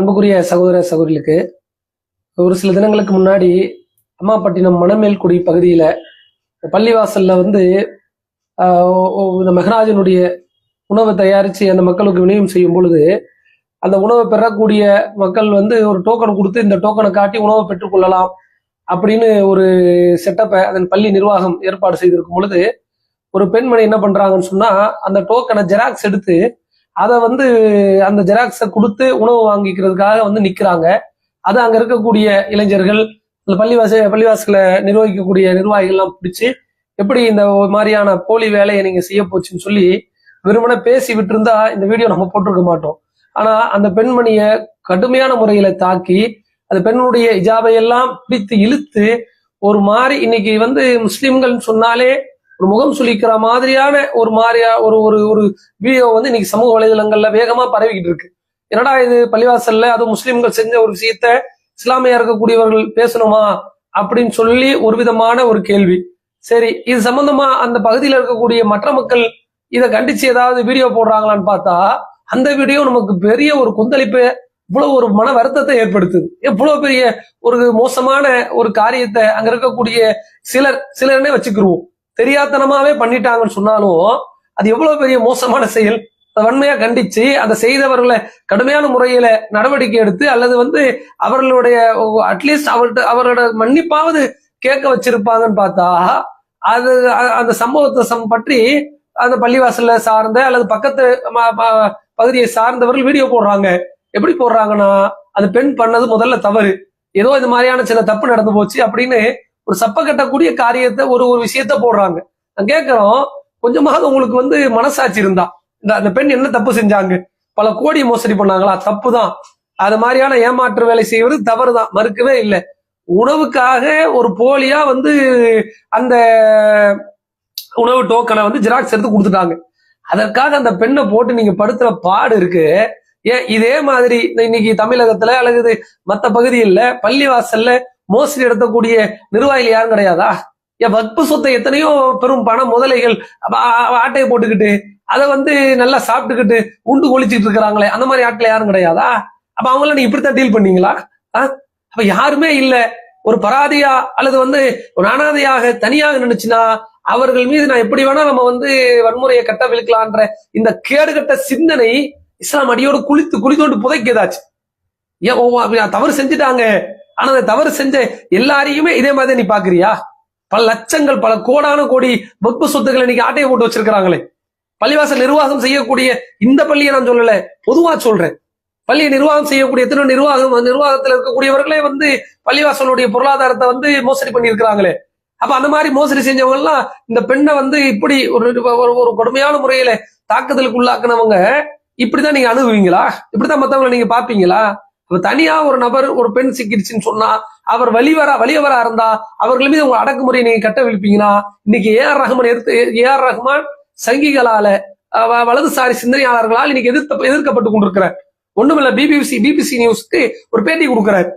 அன்புக்குரிய சகோதர சகோதரிகளுக்கு ஒரு சில தினங்களுக்கு முன்னாடி அம்மாப்பட்டினம் மணமேல்குடி பகுதியில் பள்ளிவாசல்ல வந்து இந்த மெஹராஜனுடைய உணவை தயாரித்து அந்த மக்களுக்கு விநியோகம் செய்யும் பொழுது அந்த உணவை பெறக்கூடிய மக்கள் வந்து ஒரு டோக்கன் கொடுத்து இந்த டோக்கனை காட்டி உணவை பெற்றுக்கொள்ளலாம் அப்படின்னு ஒரு செட்டப்பை அதன் பள்ளி நிர்வாகம் ஏற்பாடு செய்திருக்கும் பொழுது ஒரு பெண்மணி என்ன பண்றாங்கன்னு சொன்னா அந்த டோக்கனை ஜெராக்ஸ் எடுத்து அதை வந்து அந்த ஜெராக்ஸை கொடுத்து உணவு வாங்கிக்கிறதுக்காக வந்து நிற்கிறாங்க அது அங்கே இருக்கக்கூடிய இளைஞர்கள் இந்த பள்ளிவாச பள்ளிவாசலை நிர்வகிக்கக்கூடிய நிர்வாகிகள்லாம் பிடிச்சி எப்படி இந்த மாதிரியான போலி வேலையை நீங்க செய்ய போச்சுன்னு சொல்லி வெறுமனை பேசி விட்டுருந்தா இந்த வீடியோ நம்ம போட்டிருக்க மாட்டோம். ஆனா அந்த பெண்மணியை கடுமையான முறையில தாக்கி அந்த பெண்ணுடைய இஜாபையெல்லாம் பிடித்து இழுத்து ஒரு மாதிரி இன்னைக்கு வந்து முஸ்லிம்கள் சொன்னாலே ஒரு முகம் சுளிக்கிற மாதிரியான ஒரு மாதிரியா ஒரு ஒரு ஒரு வீடியோ வந்து இன்னைக்கு சமூக வலைதளங்கள்ல வேகமா பரவிக்கிட்டு இருக்கு. என்னடா இது பள்ளிவாசல்ல அதுவும் முஸ்லிம்கள் செஞ்ச ஒரு விஷயத்த இஸ்லாமியா இருக்கக்கூடியவர்கள் பேசணுமா அப்படின்னு சொல்லி ஒரு விதமான ஒரு கேள்வி. சரி இது சம்பந்தமா அந்த பகுதியில் இருக்கக்கூடிய மற்ற மக்கள் இதை கண்டிச்சு ஏதாவது வீடியோ போடுறாங்களான்னு பார்த்தா அந்த வீடியோ நமக்கு பெரிய ஒரு கொந்தளிப்பு இவ்வளவு ஒரு மன வருத்தத்தை ஏற்படுத்துது. எவ்வளவு பெரிய ஒரு மோசமான ஒரு காரியத்தை அங்க இருக்கக்கூடிய சிலர் சிலர்னே வச்சுக்கிருவோம். தெரியாத்தனமாவே பண்ணிட்டாங்கன்னு சொன்னாலும் அது எவ்வளவு பெரிய மோசமான செயல்? அதை வன்மையா கண்டிச்சு அந்த செய்தவர்களை கடுமையான முறையில நடவடிக்கை எடுத்து அல்லது வந்து அவர்களுடைய அட்லீஸ்ட் அவர்கிட்ட அவரோட மன்னிப்பாவது கேட்க வச்சிருப்பாங்கன்னு பார்த்தா அது அந்த சம்பவத்தை சம் பற்றி அந்த பள்ளிவாசல்ல சார்ந்த அல்லது பக்கத்து ம- பகுதியை சார்ந்தவர்கள் வீடியோ போடுறாங்க. எப்படி போடுறாங்கன்னா அந்த பெண் பண்ணது முதல்ல தவறு. ஏதோ இந்த மாதிரியான சில தப்பு நடந்து போச்சு அப்படின்னு ஒரு சப்ப கட்டக்கூடிய காரியத்தை ஒரு ஒரு விஷயத்த போடுறாங்க. நான் கேட்கிறோம் கொஞ்சமாவது உங்களுக்கு வந்து மனசாட்சி இருந்தா. இந்த அந்த பெண் என்ன தப்பு செஞ்சாங்க? பல கோடி மோசடி பண்ணாங்களா? தப்பு தான் அது மாதிரியான ஏமாற்று வேலை செய்வது தவறு தான் மறுக்கவே இல்லை. உணவுக்காக ஒரு போலியா வந்து அந்த உணவு டோக்கனை வந்து ஜெராக்ஸ் எடுத்து கொடுத்துட்டாங்க. அதற்காக அந்த பெண்ணை போட்டு நீங்க படுத்துற பாடு இருக்கு. ஏன் இதே மாதிரி இந்த இன்னைக்கு தமிழகத்துல அல்லது மற்ற பகுதியில் பள்ளிவாசல்ல மோசடி நடத்தக்கூடிய நிர்வாகிகள் யாரும் கிடையாதா? ஏன் வக்பு சொத்தை எத்தனையோ பெரும் பண முதலைகள் அப்ப ஆட்டையை போட்டுக்கிட்டு அதை வந்து நல்லா சாப்பிட்டுக்கிட்டு உண்டு கொளிச்சிட்டு இருக்கிறாங்களே அந்த மாதிரி ஆட்கள் யாரும் கிடையாதா? அப்ப அவங்கள நீங்க இப்படித்தான் டீல் பண்ணீங்களா? அப்ப யாருமே இல்ல. ஒரு பராதியா அல்லது வந்து ஒரு அனாதையாக தனியாக நினைச்சுனா அவர்கள் மீது நான் எப்படி வேணா நம்ம வந்து வன்முறையை கட்ட விழுக்கலான்ற இந்த கேடுகட்ட சிந்தனை இஸ்லாம் அடியோடு குளித்து குளித்தோண்டு புதைக்கதாச்சு ஏன் ஓ, அப்படி தவறு செஞ்சுட்டாங்க. ஆனா அந்த தவறு செஞ்ச எல்லாரையுமே இதே மாதிரி நீ பாக்குறியா பல லட்சங்கள் பல கோடான கோடி வெப்பு சொத்துக்களை இன்னைக்கு ஆட்டையை போட்டு வச்சிருக்கிறாங்களே. பள்ளிவாசல் நிர்வாகம் செய்யக்கூடிய இந்த பள்ளியை நான் சொல்லல பொதுவா சொல்றேன். பள்ளியை நிர்வாகம் செய்யக்கூடிய எத்தனை நிர்வாகம் நிர்வாகத்தில் இருக்கக்கூடியவர்களே வந்து பள்ளிவாசலுடைய பொருளாதாரத்தை வந்து மோசடி பண்ணியிருக்கிறாங்களே. அப்ப அந்த மாதிரி மோசடி செஞ்சவங்க எல்லாம் இந்த பெண்ணை வந்து இப்படி ஒரு ஒரு- கொடுமையான முறையில தாக்குதலுக்கு உள்ளாக்குனவங்க இப்படிதான் நீங்க அணுகுவீங்களா? இப்படிதான் மத்தவங்களை நீங்க பாப்பீங்களா தனியா ஒரு நபர் ஒரு பெண் சிக்கிடுச்சுன்னு சொன்னா அவர் வழிவரா வழியவரா இருந்தா அவர்கள் மீது உங்க அடக்குமுறையை நீங்க கட்ட விழிப்பீங்கன்னா இன்னைக்கு ஏ ஆர் ரஹ்மான் எடுத்து ஏ ஆர் ரஹ்மான் சங்கிகளால வலதுசாரி சிந்தனையாளர்களால் இன்னைக்கு எதிர்த்த எதிர்க்கப்பட்டு கொண்டிருக்கிறார். ஒண்ணுமில்ல பிபிசி பிபிசி நியூஸ்க்கு ஒரு பேட்டி கொடுக்கிறார்.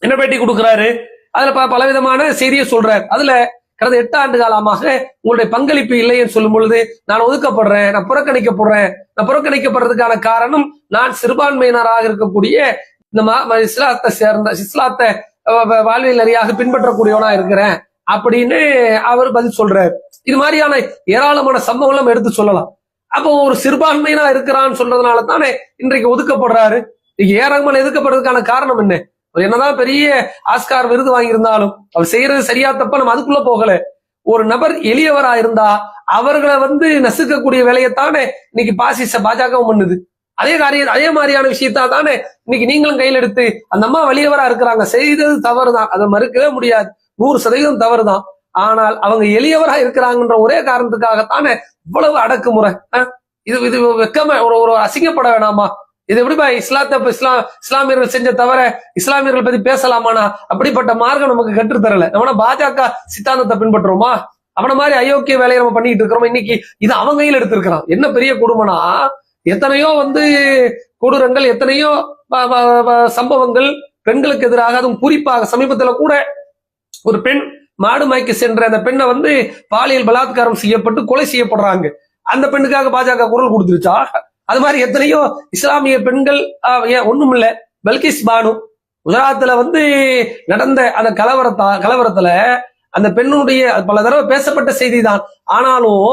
என்ன பேட்டி கொடுக்கிறாரு? அதுல பல பலவிதமான செய்தியை சொல்றார். அதுல கடந்த எட்டு ஆண்டு காலமாக உங்களுடைய பங்களிப்பு இல்லைன்னு சொல்லும் பொழுது நான் ஒதுக்கப்படுறேன் நான் புறக்கணிக்கப்படுறேன் நான் புறக்கணிக்கப்படுறதுக்கான காரணம் நான் சிறுபான்மையினராக இருக்கக்கூடிய இந்த இஸ்லாத்தை சேர்ந்த இஸ்லாத்தை வாழ்வியல் நெறியாக பின்பற்றக்கூடியவனா இருக்கிறேன் அப்படின்னு அவர் பதில் சொல்றாரு. இது மாதிரியான ஏராளமான சம்பவங்கள் எடுத்து சொல்லலாம். அப்போ ஒரு சிறுபான்மையினா இருக்கிறான்னு சொல்றதுனால தானே இன்றைக்கு ஒதுக்கப்படுறாரு. இன்னைக்கு ஏராளமான எதுக்கப்படுறதுக்கான காரணம் என்ன? அவர் என்னதான் பெரிய ஆஸ்கார் விருது வாங்கியிருந்தாலும் அவர் செய்யறது சரியா தப்பா நம்ம அதுக்குள்ள போகல. ஒரு நபர் எளியவரா இருந்தா அவர்களை வந்து நசுக்கக்கூடிய வேலையைத்தானே இன்னைக்கு பாசிச பாஜகவும் பண்ணுது. அதே காரியம் அதே மாதிரியான விஷயத்தா தானே இன்னைக்கு நீங்களும் கையில் எடுத்து அந்த அம்மா வலியவரா இருக்கிறாங்க. செய்தது தவறுதான். அதை மறுக்கவே முடியாது. நூறு சதவீதம் தவறுதான். ஆனால் அவங்க எளியவரா இருக்கிறாங்கன்ற ஒரே காரணத்துக்காகத்தானே இவ்வளவு அடக்குமுறை. இது இது வெக்கம ஒரு ஒரு அசிங்கப்பட வேணாமா? இது எப்படிப்பா இஸ்லாத்தை இஸ்லாம் இஸ்லாமியர்கள் செஞ்ச தவிர இஸ்லாமியர்கள் பத்தி பேசலாமானா அப்படிப்பட்ட மார்க்கம் நமக்கு கற்றுத் தரல. நம்ம பாஜக சித்தாந்தத்தை பின்பற்றுறோமா? அவன மாதிரி அயோக்கிய வேலையை நம்ம பண்ணிட்டு இருக்கிறோம்? இன்னைக்கு இது அவங்க கையில் எடுத்திருக்கிறான். என்ன பெரிய குடும்பம்னா எத்தனையோ வந்து கொடூரங்கள் எத்தனையோ சம்பவங்கள் பெண்களுக்கு எதிராக அதுவும் குறிப்பாக சமீபத்தில் கூட ஒரு பெண் மாடு மாய்க்கு சென்ற அந்த பெண்ணை வந்து பாலியல் பலாத்காரம் செய்யப்பட்டு கொலை செய்யப்படுறாங்க. அந்த பெண்ணுக்காக பாஜக குரல் கொடுத்துருச்சா? அது மாதிரி எத்தனையோ இஸ்லாமிய பெண்கள் ஏன் ஒண்ணும் இல்ல பல்கிஸ் பானு குஜராத்தில் வந்து நடந்த அந்த கலவரத்தா கலவரத்துல அந்த பெண்ணுடைய பல தடவை பேசப்பட்ட செய்தி தான் ஆனாலும்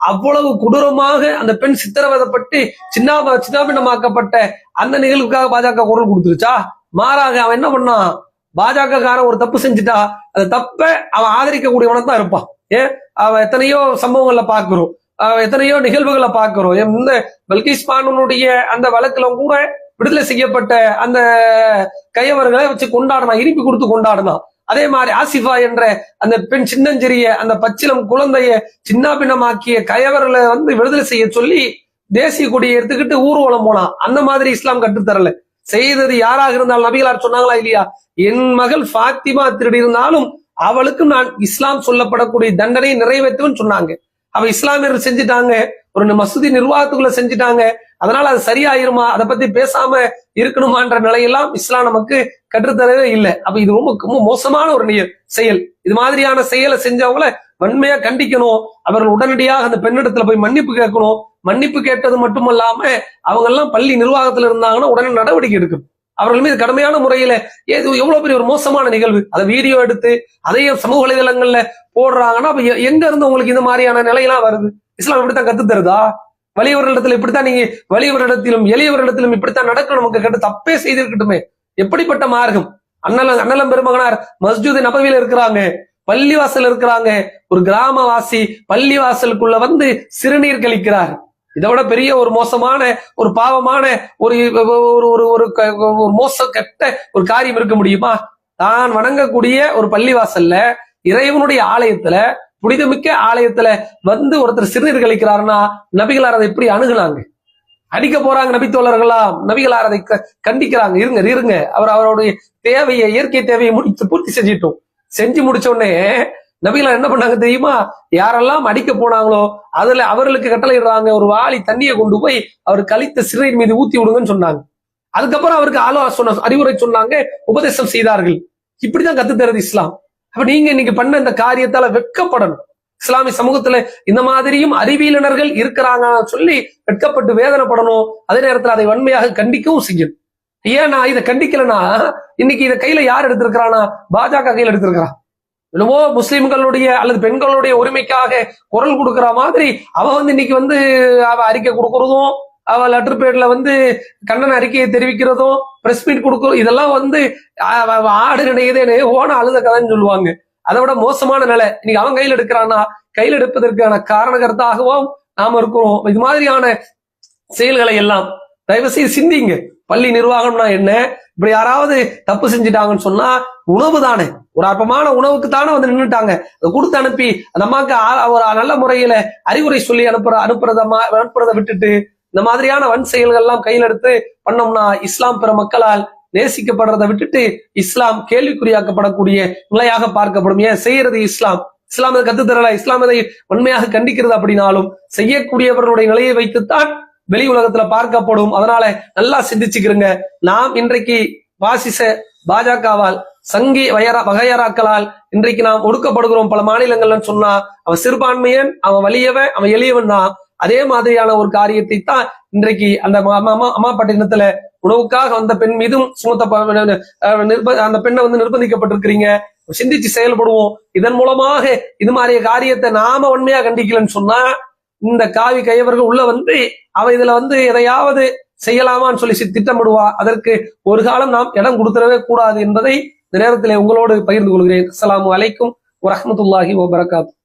அவ்வளவு கொடூரமாக அந்த பெண் சித்திரவதைப்பட்டு சின்ன சின்னாபின்னமாக்கப்பட்ட அந்த நிகழ்வுக்காக பாஜக குரல் கொடுத்துருச்சா? மாறாக அவன் என்ன பண்ணான் பாஜக காரன் ஒரு தப்பு செஞ்சுட்டா? அந்த தப்ப அவன் ஆதரிக்கக்கூடியவனுக்கு தான் இருப்பான். ஏன் அவன் எத்தனையோ சம்பவங்கள்ல பாக்குறோம் எத்தனையோ நிகழ்வுகளை பாக்குறோம் இந்த பல்கிஸ் பானுனுடைய அந்த வழக்குல கூட விடுதலை செய்யப்பட்ட அந்த கையவர்களை வச்சு கொண்டாடினான் இருப்பி கொடுத்து கொண்டாடினான் அதே மாதிரி ஆசிஃபா என்ற அந்த பெண் சின்னஞ்சிறிய அந்த பச்சிலம் குழந்தைய சின்னாபின்னமாக்கிய கயவர்களை வந்து விடுதலை செய்ய சொல்லி தேசிய கொடியை எடுத்துக்கிட்டு ஊர்வலம் போனான். அந்த மாதிரி இஸ்லாம் கற்றுத்தரல. செய்தது யாராக இருந்தாலும் நபிகளார் சொன்னாங்களா இல்லையா? என் மகள் ஃபாத்திமா திருடி இருந்தாலும் அவளுக்கு நான் இஸ்லாம் சொல்லப்படக்கூடிய தண்டனை நிறைவேற்றுவேன்னு சொன்னாங்க. அவ இஸ்லாமியர்கள் செஞ்சுட்டாங்க. ஒரு மசூதி நிர்வாகத்துக்குள்ள செஞ்சுட்டாங்க. அதனால அது சரியாயிருமா? அதை பத்தி பேசாம இருக்கணுமான்ற நிலையெல்லாம் இஸ்லாம் நமக்கு கற்றுத்தரவே இல்லை. அப்ப இது ரொம்ப ரொம்ப மோசமான ஒரு நிய- செயல். இது மாதிரியான செயலை செஞ்சவங்கள வன்மையா கண்டிக்கணும். அவர்கள் உடனடியாக அந்த பெண்ணிடத்துல போய் மன்னிப்பு கேட்கணும். மன்னிப்பு கேட்டது மட்டுமல்லாம அவங்க எல்லாம் பள்ளி நிர்வாகத்துல இருந்தாங்கன்னா உடனே நடவடிக்கை எடுக்கணும். அவர்கள் மீது கடுமையான முறையில ஏது எவ்வளவு பெரிய ஒரு மோசமான நிகழ்வு. அதை வீடியோ எடுத்து அதையும் சமூக வலைதளங்கள்ல போடுறாங்கன்னா அப்ப எங்க இருந்து உங்களுக்கு இந்த மாதிரியான நிலையெல்லாம் வருது? இஸ்லாம் இப்படித்தான் கத்து தருதா வலியவர்களிடத்துல இப்படித்தான் நீங்க வலியவரிடத்திலும் எளியவரிடத்திலும் இப்படித்தான் நடக்கணும். நமக்கு கேட்டு தப்பே செய்திருக்கட்டுமே. எப்படிப்பட்ட மார்க்கம்? அண்ணல அண்ணலம் பெருமகனார் மஸ்ஜூத் நபவியில இருக்கிறாங்க. பள்ளிவாசல் இருக்கிறாங்க. ஒரு கிராமவாசி பள்ளிவாசலுக்குள்ள வந்து சிறுநீர் கழிக்கிறார். இதை விட பெரிய ஒரு மோசமான ஒரு பாவமான ஒரு ஒரு ஒரு ஒரு க- ஒரு மோச கெட்ட ஒரு காரியம் இருக்க முடியுமா? தான் வணங்கக்கூடிய ஒரு பள்ளிவாசல்ல இறைவனுடைய ஆலயத்துல புனிதமிக்க ஆலயத்துல வந்து ஒருத்தர் சிறுநீர் கழிக்கிறாருன்னா நபிகளார் அதை எப்படி அணுகுனாங்க? அடிக்க போறாங்க நபித்தோழர்களா நபிகளார் அதை க- கண்டிக்கிறாங்க. இருங்க இருங்க. அவர் அவருடைய தேவையை இயற்கை தேவையை முடிச்சு பூர்த்தி செஞ்சிட்டோம். செஞ்சு முடிச்ச உடனே நபிகளார் என்ன பண்ணாங்க தெரியுமா? யாரெல்லாம் அடிக்க போனாங்களோ அதுல அவர்களுக்கு கட்டளையிடுறாங்க. ஒரு வாளி தண்ணியை கொண்டு போய் அவர் கழித்த சிறுநீர் மீது ஊத்தி விடுங்கன்னு சொன்னாங்க. அதுக்கப்புறம் அவருக்கு ஆலோசனை அறிவுரை சொன்னாங்க உபதேசம் செய்தார்கள். இப்படிதான் கத்து தருது இஸ்லாம். அப்ப நீங்க இன்னைக்கு பண்ண இந்த காரியத்தால வெட்கப்படணும். இஸ்லாமிய சமூகத்துல இந்த மாதிரியும் அறிவியலினர்கள் இருக்கிறாங்க சொல்லி வெட்கப்பட்டு வேதனைப்படணும். அதே நேரத்துல அதை வன்மையாக கண்டிக்கவும் செய்யணும். ஏன் நான் இதை கண்டிக்கலன்னா இன்னைக்கு இதை கையில யார் எடுத்திருக்கிறானா பாஜக கையில எடுத்திருக்கிறான் என்னவோ முஸ்லிம்களுடைய அல்லது பெண்களுடைய உரிமைக்காக குரல் கொடுக்கிற மாதிரி அவ வந்து இன்னைக்கு வந்து அவ அறிக்கை கொடுக்கறதும் அவ லெட்டர் பேட்ல வந்து கண்ணன் அறிக்கையை தெரிவிக்கிறதும் பிரஸ் மீட் கொடுக்கறதும் இதெல்லாம் வந்து ஆடு நினைக்குதேன்னு ஓன அழுத கதைன்னு சொல்லுவாங்க. அதை விட மோசமான நிலை. இன்னைக்கு அவன் கையில் எடுக்கிறான்னா கையில் எடுப்பதற்கான காரணகர்த்தாகவும் நாம இருக்கிறோம். இது மாதிரியான செயல்களை எல்லாம் தயவு செய்து சிந்திங்க. பள்ளி நிர்வாகம்னா என்ன? இப்படி யாராவது தப்பு செஞ்சுட்டாங்கன்னு சொன்னா உணவு தானே. ஒரு அற்பமான உணவுக்கு தானே வந்து நின்றுட்டாங்க அதை கொடுத்து அனுப்பி அந்த அம்மாக்கு ஒரு நல்ல முறையில அறிவுரை சொல்லி அனுப்புற அனுப்புறத அனுப்புறத விட்டுட்டு இந்த மாதிரியான வன் செயல்கள் எல்லாம் கையில் எடுத்து பண்ணோம்னா இஸ்லாம் பிற மக்களால் நேசிக்கப்படுறதை விட்டுட்டு இஸ்லாம் கேள்விக்குறியாக்கப்படக்கூடிய நிலையாக பார்க்கப்படும். ஏன்? செய்யறது இஸ்லாம். இஸ்லாம் அதை கத்துத்தரல? இஸ்லாம் அதை உண்மையாக கண்டிக்கிறது அப்படின்னாலும் செய்யக்கூடியவர்களுடைய நிலையை வைத்துத்தான் வெளி உலகத்துல பார்க்கப்படும். அதனால நல்லா சிந்திச்சுக்கிறங்க நாம் இன்றைக்கு வாசிச பாஜகவால் சங்கி வயரா வகையராக்களால் இன்றைக்கு நாம் ஒடுக்கப்படுகிறோம். பல மாநிலங்கள்னு சொன்னா அவன் சிறுபான்மையன் அவன் வலியவன் அவன் எளியவன் தான். அதே மாதிரியான ஒரு காரியத்தை தான் இன்றைக்கு அந்த ம- அம்மாப்பட்டினத்துல உணவுக்காக வந்த பெண் மீதும் சுமத்த நிர்ப அந்த பெண்ணை வந்து நிர்பந்திக்கப்பட்டிருக்கிறீங்க. சிந்திச்சு செயல்படுவோம். இதன் மூலமாக இது மாதிரிய காரியத்தை நாம உண்மையா கண்டிக்கலன்னு சொன்னா இந்த காவி கையவர்கள் உள்ள வந்து அவ இதுல வந்து எதையாவது செய்யலாமான்னு சொல்லி திட்டமிடுவா. அதற்கு ஒரு காலம் நாம் இடம் கொடுத்துடவே கூடாது என்பதை இந்த நேரத்திலே உங்களோடு பகிர்ந்து கொள்கிறேன். அஸ்ஸலாமு அலைக்கும் வரஹ்மத்துல்லாஹி வபரகாத்து